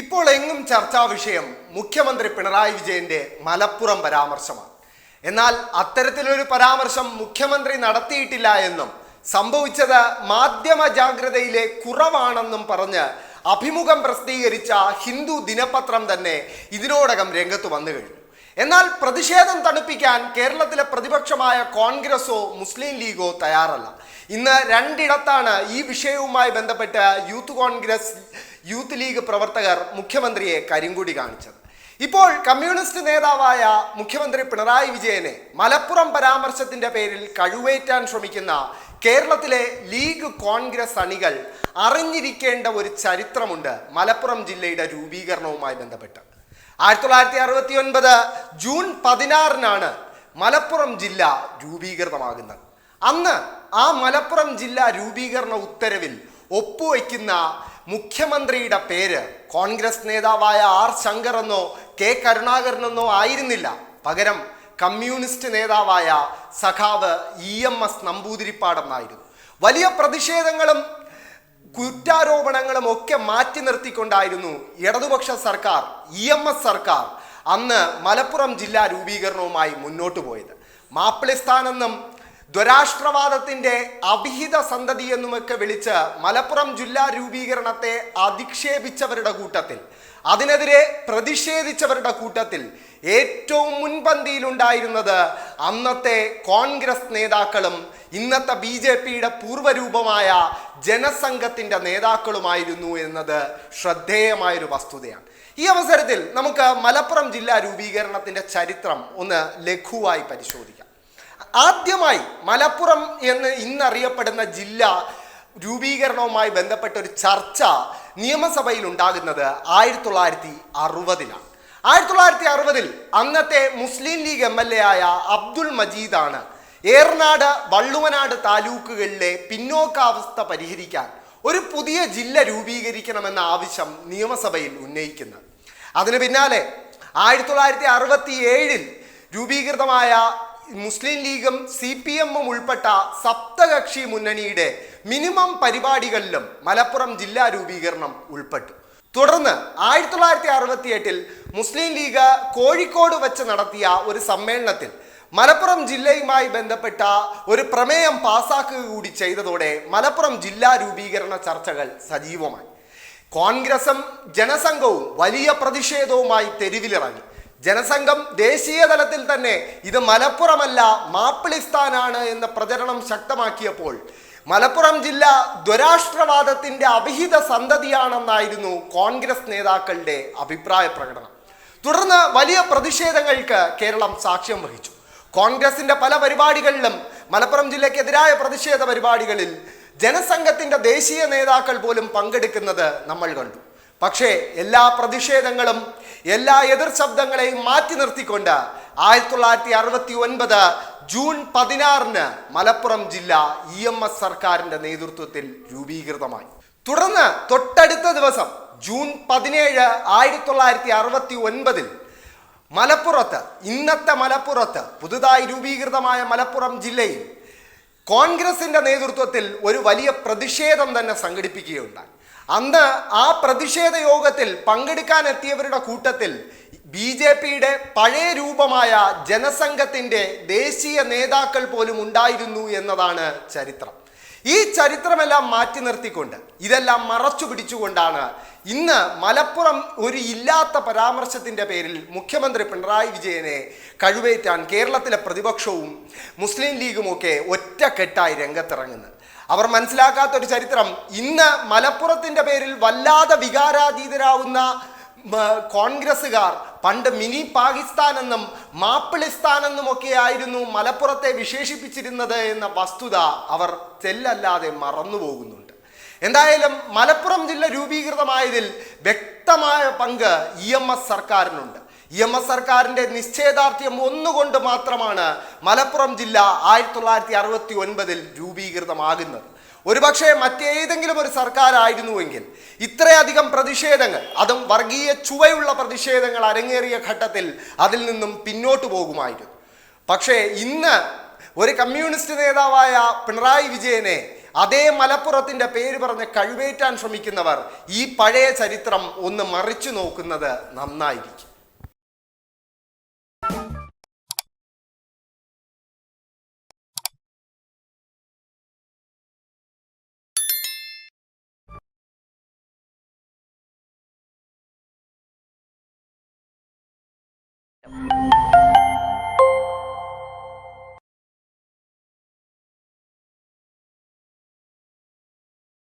ഇപ്പോൾ എങ്ങും ചർച്ചാ വിഷയം മുഖ്യമന്ത്രി പിണറായി വിജയന്റെ മലപ്പുറം പരാമർശമാണ്. എന്നാൽ അത്തരത്തിലൊരു പരാമർശം മുഖ്യമന്ത്രി നടത്തിയിട്ടില്ല എന്നും സംഭവിച്ചത് മാധ്യമ ജാഗ്രതയിലെ കുറവാണെന്നും പറഞ്ഞ് അഭിമുഖം പ്രസിദ്ധീകരിച്ച ഹിന്ദു ദിനപത്രം തന്നെ ഇതിനോടകം രംഗത്ത് വന്നു കഴിഞ്ഞു. എന്നാൽ പ്രതിഷേധം തണുപ്പിക്കാൻ കേരളത്തിലെ പ്രതിപക്ഷമായ കോൺഗ്രസോ മുസ്ലിം ലീഗോ തയ്യാറല്ല. ഇന്ന് രണ്ടിടത്താണ് ഈ വിഷയവുമായി ബന്ധപ്പെട്ട് യൂത്ത് കോൺഗ്രസ് യൂത്ത് ലീഗ് പ്രവർത്തകർ മുഖ്യമന്ത്രിയെ കരിങ്കുടി കാണിച്ചത്. ഇപ്പോൾ കമ്മ്യൂണിസ്റ്റ് നേതാവായ മുഖ്യമന്ത്രി പിണറായി വിജയനെ മലപ്പുറം പരാമർശത്തിന്റെ പേരിൽ കഴിവേറ്റാൻ ശ്രമിക്കുന്ന കേരളത്തിലെ ലീഗ് കോൺഗ്രസ് അണികൾ അറിഞ്ഞിരിക്കേണ്ട ഒരു ചരിത്രമുണ്ട് മലപ്പുറം ജില്ലയുടെ രൂപീകരണവുമായി ബന്ധപ്പെട്ട്. ആയിരത്തി തൊള്ളായിരത്തി അറുപത്തി ഒൻപത് ജൂൺ പതിനാറിനാണ് മലപ്പുറം ജില്ല രൂപീകൃതമാകുന്നത്. അന്ന് ആ മലപ്പുറം ജില്ല രൂപീകരണ ഉത്തരവിൽ ഒപ്പുവയ്ക്കുന്ന മുഖ്യമന്ത്രിയുടെ പേര് കോൺഗ്രസ് നേതാവായ ആർ ശങ്കർ എന്നോ കെ കരുണാകരനെന്നോ ആയിരുന്നില്ല. പകരം കമ്മ്യൂണിസ്റ്റ് നേതാവായ സഖാവ് ഇ എം എസ് നമ്പൂതിരിപ്പാടെന്നായിരുന്നു. വലിയ പ്രതിഷേധങ്ങളും കുറ്റാരോപണങ്ങളും ഒക്കെ മാറ്റി നിർത്തിക്കൊണ്ടായിരുന്നു ഇടതുപക്ഷ സർക്കാർ ഇ എം എസ് സർക്കാർ അന്ന് മലപ്പുറം ജില്ലാ രൂപീകരണവുമായി മുന്നോട്ട് പോയത്. മാപ്പിളിസ്ഥാൻ ദ്വരാഷ്ട്രവാദത്തിന്റെ അഭിഹിത സന്തതി എന്നുമൊക്കെ വിളിച്ച് മലപ്പുറം ജില്ലാ രൂപീകരണത്തെ അധിക്ഷേപിച്ചവരുടെ കൂട്ടത്തിൽ അതിനെതിരെ പ്രതിഷേധിച്ചവരുടെ കൂട്ടത്തിൽ ഏറ്റവും മുൻപന്തിയിലുണ്ടായിരുന്നത് അന്നത്തെ കോൺഗ്രസ് നേതാക്കളും ഇന്നത്തെ ബി ജെ പിയുടെ പൂർവരൂപമായ ജനസംഘത്തിന്റെ നേതാക്കളുമായിരുന്നു എന്നത് ശ്രദ്ധേയമായൊരു വസ്തുതയാണ്. ഈ അവസരത്തിൽ നമുക്ക് മലപ്പുറം ജില്ലാ രൂപീകരണത്തിന്റെ ചരിത്രം ഒന്ന് ലഘുവായി പരിശോധിക്കാം. ആദ്യമായി മലപ്പുറം എന്ന് ഇന്നറിയപ്പെടുന്ന ജില്ല രൂപീകരണവുമായി ബന്ധപ്പെട്ട ഒരു ചർച്ച നിയമസഭയിൽ ഉണ്ടാകുന്നത് ആയിരത്തി തൊള്ളായിരത്തി അറുപതിലാണ്. ആയിരത്തി തൊള്ളായിരത്തി അറുപതിൽ അന്നത്തെ Muslim League M L A ആയ അബ്ദുൾ മജീദാണ് ഏർനാട് വള്ളുവനാട് താലൂക്കുകളിലെ പിന്നോക്കാവസ്ഥ പരിഹരിക്കാൻ ഒരു പുതിയ ജില്ല രൂപീകരിക്കണമെന്ന ആവശ്യം നിയമസഭയിൽ ഉന്നയിക്കുന്നത്. അതിന് പിന്നാലെ ആയിരത്തി തൊള്ളായിരത്തി അറുപത്തി ഏഴിൽ രൂപീകൃതമായ മുസ്ലിം ലീഗും സി പി എമ്മും ഉൾപ്പെട്ട സപ്തകക്ഷി മുന്നണിയുടെ മിനിമം പരിപാടികളിലും മലപ്പുറം ജില്ലാ രൂപീകരണം ഉൾപ്പെട്ടു. തുടർന്ന് ആയിരത്തി തൊള്ളായിരത്തി അറുപത്തി എട്ടിൽ മുസ്ലിം ലീഗ് കോഴിക്കോട് വെച്ച് നടത്തിയ ഒരു സമ്മേളനത്തിൽ മലപ്പുറം ജില്ലയുമായി ബന്ധപ്പെട്ട ഒരു പ്രമേയം പാസാക്കുക കൂടി ചെയ്തതോടെ മലപ്പുറം ജില്ലാ രൂപീകരണ ചർച്ചകൾ സജീവമായി. കോൺഗ്രസും ജനസംഘവും വലിയ പ്രതിഷേധവുമായി തെരുവിലിറങ്ങി. ജനസംഘം ദേശീയ തലത്തിൽ തന്നെ ഇത് മലപ്പുറമല്ല മാപ്പിളിസ്ഥാനാണ് എന്ന പ്രചരണം ശക്തമാക്കിയപ്പോൾ മലപ്പുറം ജില്ല ദ്വരാഷ്ട്രവാദത്തിന്റെ അവിഹിത സന്തതിയാണെന്നായിരുന്നു കോൺഗ്രസ് നേതാക്കളുടെ അഭിപ്രായ പ്രകടനം. തുടർന്ന് വലിയ പ്രതിഷേധങ്ങൾക്ക് കേരളം സാക്ഷ്യം വഹിച്ചു. കോൺഗ്രസിന്റെ പല പരിപാടികളിലും മലപ്പുറം ജില്ലയ്ക്കെതിരായ പ്രതിഷേധ പരിപാടികളിൽ ജനസംഘത്തിന്റെ ദേശീയ നേതാക്കൾ പോലും പങ്കെടുക്കുന്നത് നമ്മൾ കണ്ടു. പക്ഷേ എല്ലാ പ്രതിഷേധങ്ങളും എല്ലാ എതിർ ശബ്ദങ്ങളെയും മാറ്റി നിർത്തിക്കൊണ്ട് ആയിരത്തി തൊള്ളായിരത്തി അറുപത്തി ഒൻപത് ജൂൺ പതിനാറിന് മലപ്പുറം ജില്ല ഇ എം എസ് സർക്കാരിന്റെ നേതൃത്വത്തിൽ രൂപീകൃതമായി. തുടർന്ന് തൊട്ടടുത്ത ദിവസം ജൂൺ പതിനേഴ് ആയിരത്തി തൊള്ളായിരത്തി അറുപത്തി ഒൻപതിൽ മലപ്പുറത്ത് ഇന്നത്തെ മലപ്പുറത്ത് പുതുതായി രൂപീകൃതമായ മലപ്പുറം ജില്ലയിൽ കോൺഗ്രസിന്റെ നേതൃത്വത്തിൽ ഒരു വലിയ പ്രതിഷേധം തന്നെ സംഘടിപ്പിക്കുകയുണ്ടായി. അന്ന് ആ പ്രതിഷേധ യോഗത്തിൽ പങ്കെടുക്കാൻ എത്തിയവരുടെ കൂട്ടത്തിൽ ബി ജെ പിയുടെ പഴയ രൂപമായ ജനസംഘത്തിന്റെ ദേശീയ നേതാക്കൾ പോലും ഉണ്ടായിരുന്നു എന്നതാണ് ചരിത്രം. ഈ ചരിത്രമെല്ലാം മാറ്റി നിർത്തിക്കൊണ്ട് ഇതെല്ലാം മറച്ചു പിടിച്ചുകൊണ്ടാണ് ഇന്ന് മലപ്പുറം ഒരു ഇല്ലാത്ത പരാമർശത്തിന്റെ പേരിൽ മുഖ്യമന്ത്രി പിണറായി വിജയനെ കഴിവേറ്റാൻ കേരളത്തിലെ പ്രതിപക്ഷവും മുസ്ലിം ലീഗുമൊക്കെ ഒറ്റക്കെട്ടായി രംഗത്തിറങ്ങുന്നത്. അവർ മനസ്സിലാക്കാത്ത ഒരു ചരിത്രം. ഇന്ന് മലപ്പുറത്തിന്റെ പേരിൽ വല്ലാതെ വികാരാതീതരാവുന്ന മ, കോൺഗ്രസ്സുകാർ പണ്ട് മിനി പാകിസ്ഥാൻ എന്നും മാപ്പിളിസ്ഥാൻ എന്നും ഒക്കെ ആയിരുന്നു മലപ്പുറത്തെ വിശേഷിപ്പിച്ചിരുന്നത് എന്ന വസ്തുത അവർ തെല്ലല്ലാതെ മറന്നുപോകുന്നുണ്ട്. എന്തായാലും മലപ്പുറം ജില്ല രൂപീകൃതമായതിൽ വ്യക്തമായ പങ്ക് ഇ എം എസ് സർക്കാരിനുണ്ട്. എം എസ് സർക്കാരിന്റെ നിശ്ചയദാർഢ്യം ഒന്നുകൊണ്ട് മാത്രമാണ് മലപ്പുറം ജില്ല ആയിരത്തി തൊള്ളായിരത്തി അറുപത്തി ഒൻപതിൽ രൂപീകൃതമാകുന്നത്. ഒരുപക്ഷെ മറ്റേതെങ്കിലും ഒരു സർക്കാരായിരുന്നുവെങ്കിൽ ഇത്രയധികം പ്രതിഷേധങ്ങൾ അതും വർഗീയ ചുവയുള്ള പ്രതിഷേധങ്ങൾ അരങ്ങേറിയ ഘട്ടത്തിൽ അതിൽ നിന്നും പിന്നോട്ട് പോകുമായിരുന്നു. പക്ഷേ ഇന്ന് ഒരു കമ്മ്യൂണിസ്റ്റ് നേതാവായ പിണറായി വിജയനെ അതേ മലപ്പുറത്തിന്റെ പേര് പറഞ്ഞ് കഴിവേറ്റാൻ ശ്രമിക്കുന്നവർ ഈ പഴയ ചരിത്രം ഒന്ന് മറിച്ചു നോക്കുന്നത് നന്നായിരിക്കും.